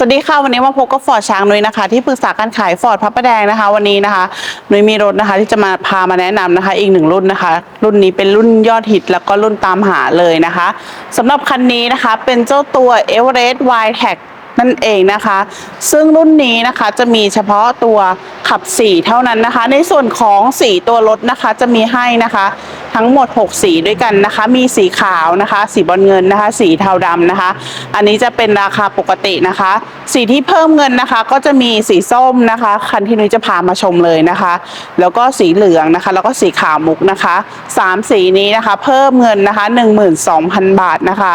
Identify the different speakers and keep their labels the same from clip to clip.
Speaker 1: สวัสดีค่ะวันนี้มาพบกับฟอร์ดช้างนุ้ยนะคะที่ปรึกษาการขายฟอร์ดพระประแดงนะคะ วันนี้นะคะนุ้ยมีรถนะคะ ที่จะมาพามาแนะนำนะคะ อีกหนึ่งรุ่นนะคะ รุ่นนี้เป็นรุ่นยอดฮิตแล้วก็รุ่นตามหาเลยนะคะสำหรับคันนี้นะคะเป็นเจ้าตัว e v e r e s t Y t e c นั่นเองนะคะ ซึ่งรุ่นนี้นะคะจะมีเฉพาะตัวขับสีเท่านั้นนะคะ ในส่วนของสีตัวรถนะคะจะมีให้นะคะ ทั้งหมด 6 สีด้วยกันนะคะ มีสีขาวนะคะ สีบอลเงินนะคะ สีเทาดำนะคะ อันนี้จะเป็นราคาปกตินะคะ สีที่เพิ่มเงินนะคะ ก็จะมีสีส้มนะคะ คันที่นุ้ยจะพามาชมเลยนะคะ แล้วก็สีเหลืองนะคะ แล้วก็สีขาวมุกนะคะสามสีนี้นะคะ เพิ่มเงินนะคะ 12,000 บาทนะคะ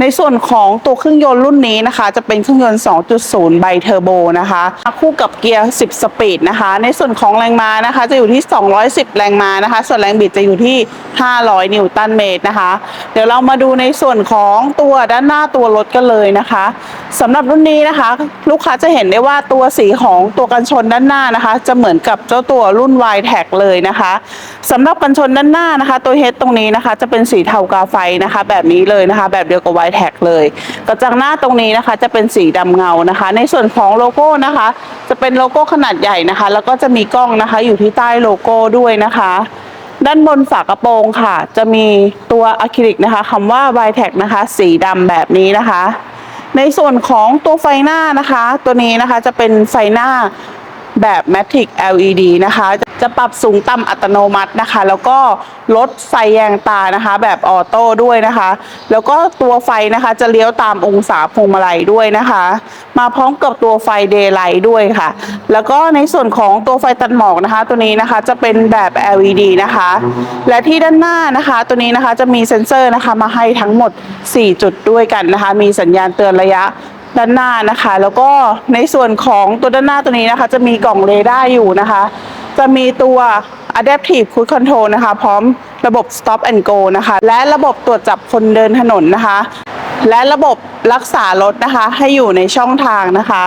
Speaker 1: ในส่วนของตัวเครื่องยนต์รุ่นนี้นะคะ จะเป็นเครื่องยนต์ 2.0 ไบเทอร์โบนะคะคู่กับเกียร์ 10 สปีดนะคะ ในส่วนของแรงม้านะคะ จะอยู่ที่ 210 แรงม้านะคะ ส่วนแรงบิดจะอยู่ที่500 นิวตันเมตรนะคะ เดี๋ยวเรามาดูในส่วนของตัวด้านหน้าตัวรถกันเลยนะคะสำหรับรุ่นนี้นะคะ ลูกค้าจะเห็นได้ว่าตัวสีของตัวกันชนด้านหน้านะคะ จะเหมือนกับเจ้าตัวรุ่น y t e c เลยนะคะสำหรับกันชนด้านหน้านะคะ ตัวเฮดตรงนี้นะคะ จะเป็นสีเทากาไฟนะคะ แบบนี้เลยนะคะ แบบเดียวกับ y t e c เลย กระจังหน้าตรงนี้นะคะ จะเป็นสีดำเงานะคะ ในส่วนของโลโก้นะคะ จะเป็นโลโก้ขนาดใหญ่นะคะ แล้วก็จะมีกล้องนะคะ อยู่ที่ใต้โลโก้ด้วยนะคะ ด้านบนฝากระโปรงค่ะ จะมีตัวอะคริลิกนะคะคำว่า v i t e c นะคะ สีดำแบบนี้นะคะ ในส่วนของตัวไฟหน้านะคะ ตัวนี้นะคะจะเป็นไฟหน้า แบบ Matic LED นะคะ จะปรับสูงต่ำอัตโนมัตินะคะ แล้วก็ลดไฟแยงตานะคะ แบบออโต้ด้วยนะคะ แล้วก็ตัวไฟนะคะจะเลี้ยวตามองศาพวงมาลัยด้วยนะคะ มาพร้อมกับตัวไฟเดย์ไลท์ด้วยค่ะ แล้วก็ในส่วนของตัวไฟตัดหมอกนะคะ ตัวนี้นะคะจะเป็นแบบ LED นะคะ และที่ด้านหน้านะคะ ตัวนี้นะคะจะมีเซ็นเซอร์นะคะมาให้ทั้งหมด 4 จุดด้วยกันนะคะ มีสัญญาณเตือนระยะ ด้านหน้านะคะ แล้วก็ในส่วนของตัวด้านหน้าตัวนี้นะคะ จะมีกล่องเรดาร์อยู่นะคะ จะมีตัว Adaptive Cruise Control นะคะ พร้อมระบบ Stop and Go นะคะ และระบบตรวจจับคนเดินถนนนะคะ และระบบรักษารถนะคะ ให้อยู่ในช่องทางนะคะ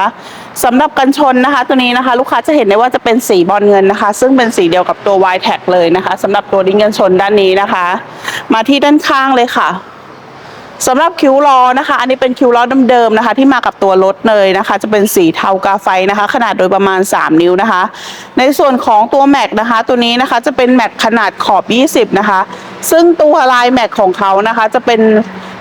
Speaker 1: สำหรับกันชนนะคะ ตัวนี้นะคะ ลูกค้าจะเห็นได้ว่าจะเป็นสีบอลเงินนะคะ ซึ่งเป็นสีเดียวกับตัว y t a g เลยนะคะสำหรับตัวดิ้งกันชนด้านนี้นะคะ มาที่ด้านข้างเลยค่ะ สำหรับคิ้วล้อนะคะ อันนี้เป็นคิ้วล้อเดิมๆนะคะ ที่มากับตัวรถเลยนะคะ จะเป็นสีเทากาไฟนะคะ ขนาดโดยประมาณ 3 นิ้วนะคะ ในส่วนของตัวแม็กนะคะ ตัวนี้นะคะจะเป็นแม็กขนาดขอบ 20 นะคะ ซึ่งตัวลายแม็กของเขานะคะ จะเป็น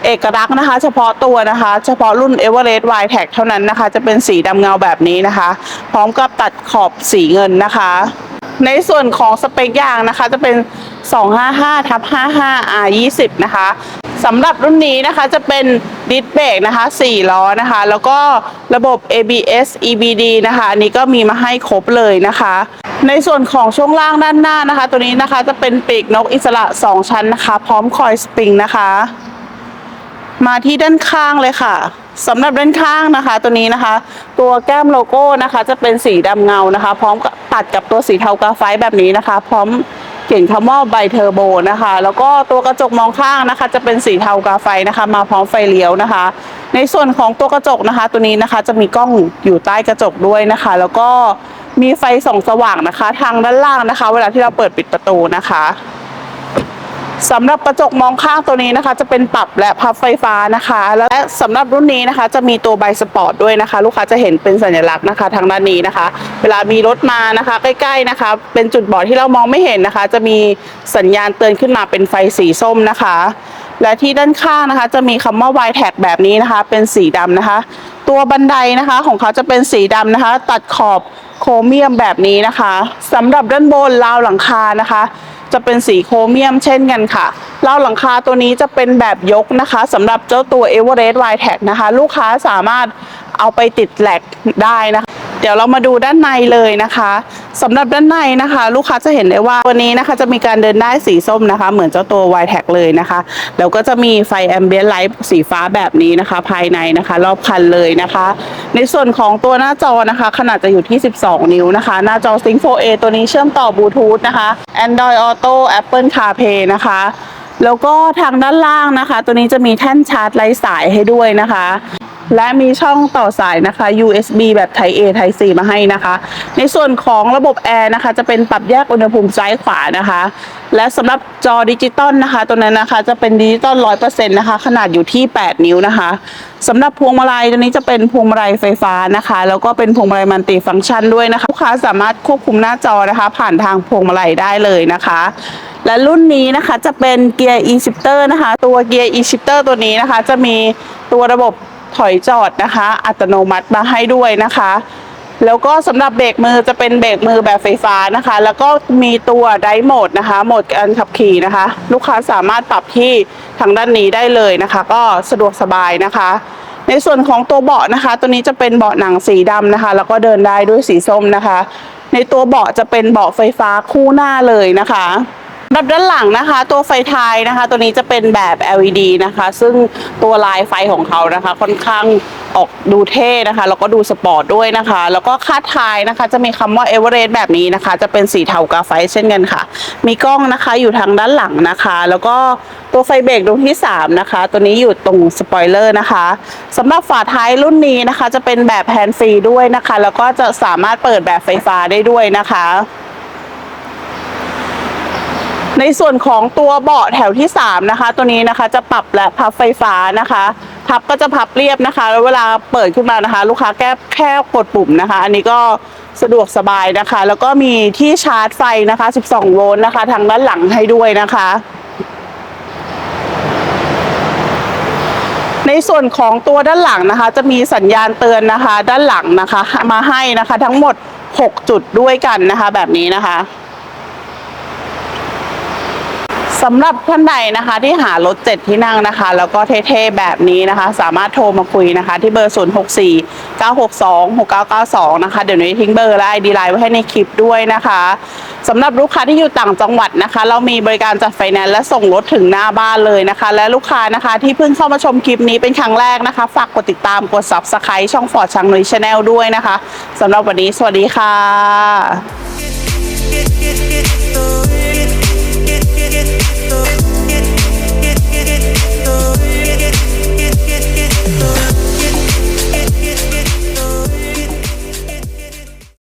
Speaker 1: เอกลักษณ์นะคะ เฉพาะตัวนะคะ เฉพาะรุ่น e v e r e s t Y t a g เท่านั้นนะคะ จะเป็นสีดำเงาแบบนี้นะคะ พร้อมกับตัดขอบสีเงินนะคะ ในส่วนของสเปคยางนะคะ จะเป็น 255ทับ55 R 20นะคะสำหรับรุ่นนี้นะคะจะเป็นดิสเบรกนะคะ4ล้อนะคะ แล้วก็ระบบ ABS EBD นะคะอันนี้ก็มีมาให้ครบเลยนะคะ ในส่วนของช่วงล่างด้านหน้านะคะ ตัวนี้นะคะจะเป็นปีกนกอิสระ 2 ชั้นนะคะ พร้อมคอยสปริงนะคะ มาที่ด้านข้างเลยค่ะ สำหรับด้านข้างนะคะ ตัวนี้นะคะ ตัวแก้มโลโก้นะคะ จะเป็นสีดำเงานะคะ พร้อมกับตัดกับตัวสีเทากาไฟแบบนี้นะคะ พร้อมเขียนคำว่าไบเทอร์โบนะคะ แล้วก็ตัวกระจกมองข้างนะคะ จะเป็นสีเทากาไฟนะคะ มาพร้อมไฟเลี้ยวนะคะ ในส่วนของตัวกระจกนะคะ ตัวนี้นะคะจะมีกล้องอยู่ใต้กระจกด้วยนะคะ แล้วก็มีไฟส่องสว่างนะคะ ทางด้านล่างนะคะ เวลาที่เราเปิดปิดประตูนะคะ สำหรับกระจกมองข้างตัวนี้นะคะ จะเป็นปรับและพับไฟฟ้านะคะ และสำหรับรุ่นนี้นะคะ จะมีตัวใบสปอร์ตด้วยนะคะ ลูกค้าจะเห็นเป็นสัญลักษณ์นะคะทางด้านนี้นะคะ เวลามีรถมานะคะ ใกล้ๆนะคะ เป็นจุดบอดที่เรามองไม่เห็นนะคะ จะมีสัญญาณเตือนขึ้นมาเป็นไฟสีส้มนะคะ และที่ด้านข้างนะคะ จะมีคำว่า y t a g แบบนี้นะคะ เป็นสีดำนะคะ ตัวบันไดนะคะของเขาจะเป็นสีดำนะคะ ตัดขอบโครเมียมแบบนี้นะคะสำหรับด้านบนราวหลังคานะคะ จะเป็นสีโครเมียมเช่นกันค่ะเราหลังคาตัวนี้จะเป็นแบบยกนะคะสำหรับเจ้าตัว e v e r e s t Y t a g นะคะ ลูกค้าสามารถเอาไปติดแหลกได้นะคะ เดี๋ยวเรามาดูด้านในเลยนะคะสำหรับด้านในนะคะ ลูกค้าจะเห็นได้ว่าตัวนี้นะคะ จะมีการเดินได้สีส้มนะคะ เหมือนเจ้าตัว Y t a g เลยนะคะแล้วก็จะมีไฟแอมเบียนไลท์สีฟ้าแบบนี้นะคะ ภายในนะคะ รอบคันเลยนะคะ ในส่วนของตัวหน้าจอนะคะ ขนาดจะอยู่ที่ 12 นิ้วนะคะ หน้าจอ Sync 4A ตัวนี้เชื่อมต่อบลูทูธนะคะ Android Auto Apple CarPlay นะคะแล้วก็ทางด้านล่างนะคะ ตัวนี้จะมีแท่นชาร์จไร้สายให้ด้วยนะคะ และมีช่องต่อสายนะคะ USB แบบ Type A Type C มาให้นะคะ ในส่วนของระบบแอร์นะคะ จะเป็นปรับแยกอุณหภูมิซ้ายขวานะคะ และสำหรับจอดิจิตอลนะคะ ตัวนั้นนะคะจะเป็นดิจิตอล100%นะคะ ขนาดอยู่ที่ 8 นิ้วนะคะสำหรับพวงมาลัยตัวนี้จะเป็นพวงมาลัยไฟฟ้านะคะ แล้วก็เป็นพวงมาลัยมัลติฟังก์ชันด้วยนะคะลูกค้าสามารถควบคุมหน้าจอนะคะ ผ่านทางพวงมาลัยได้เลยนะคะและรุ่นนี้นะคะจะเป็นเกียร์ e-shifter นะคะ ตัวเกียร์ e-shifter ตัวนี้นะคะ จะมีตัวระบบ ถอยจอดนะคะ อัตโนมัติมาให้ด้วยนะคะ แล้วก็สำหรับเบรกมือจะเป็นเบรกมือแบบไฟฟ้านะคะ แล้วก็มีตัวไดโหมดนะคะโหมดการขับขี่นะคะ ลูกค้าสามารถปรับที่ทางด้านนี้ได้เลยนะคะ ก็สะดวกสบายนะคะในส่วนของตัวเบาะนะคะ ตัวนี้จะเป็นเบาะหนังสีดำนะคะ แล้วก็เดินได้ด้วยสีส้มนะคะ ในตัวเบาะจะเป็นเบาะไฟฟ้าคู่หน้าเลยนะคะ สำหรับด้านหลังนะคะ ตัวไฟท้ายนะคะ ตัวนี้จะเป็นแบบ LED นะคะ ซึ่งตัวลายไฟของเขานะคะ ค่อนข้างออกดูเท่นะคะ แล้วก็ดูสปอร์ตด้วยนะคะ แล้วก็คาดท้ายนะคะ จะมีคำว่า e v e r e s t แบบนี้นะคะ จะเป็นสีเทากาไฟเช่นกันค่ะ มีกล้องนะคะอยู่ทางด้านหลังนะคะ แล้วก็ตัวไฟเบรกดวงที่ 3 นะคะ ตัวนี้อยู่ตรงสปอยเลอร์นะคะสำหรับฝาท้ายรุ่นนี้นะคะ จะเป็นแบบแฮนด์ฟรีด้วยนะคะ แล้วก็จะสามารถเปิดแบบไฟฟ้าได้ด้วยนะคะ ในส่วนของตัวเบาะแถวที่ 3 นะคะ ตัวนี้นะคะจะปรับและพับไฟฟ้านะคะพับก็จะพับเรียบนะคะ แล้วเวลาเปิดขึ้นมานะคะ ลูกค้าแก้แค่กดปุ่มนะคะ อันนี้ก็สะดวกสบายนะคะ แล้วก็มีที่ชาร์จไฟนะคะ 12 โวลต์นะคะ ทางด้านหลังให้ด้วยนะคะในส่วนของตัวด้านหลังนะคะ จะมีสัญญาณเตือนนะคะ ด้านหลังนะคะ มาให้นะคะทั้งหมด 6 จุดด้วยกันนะคะ แบบนี้นะคะ สำหรับท่านใดนะคะที่หารถเจ็ดที่นั่งนะคะ แล้วก็เท่ๆแบบนี้นะคะ สามารถโทรมาคุยนะคะ ที่เบอร์ 0 6 4 9 6 2 6 9 9 2 นะคะ เดี๋ยวนี้ทิ้งเบอร์และไอดีไลน์ไว้ให้ในคลิปด้วยนะคะสำหรับลูกค้าที่อยู่ต่างจังหวัดนะคะ เรามีบริการจัดไฟแนนซ์และส่งรถถึงหน้าบ้านเลยนะคะ และลูกค้านะคะที่เพิ่งเข้ามาชมคลิปนี้เป็นครั้งแรกนะคะ ฝากกดติดตามกด subscribe ช่องฟอร์ดชังนุยชาแนลด้วยนะคะสำหรับวันนี้สวัสดีค่ะ
Speaker 2: it.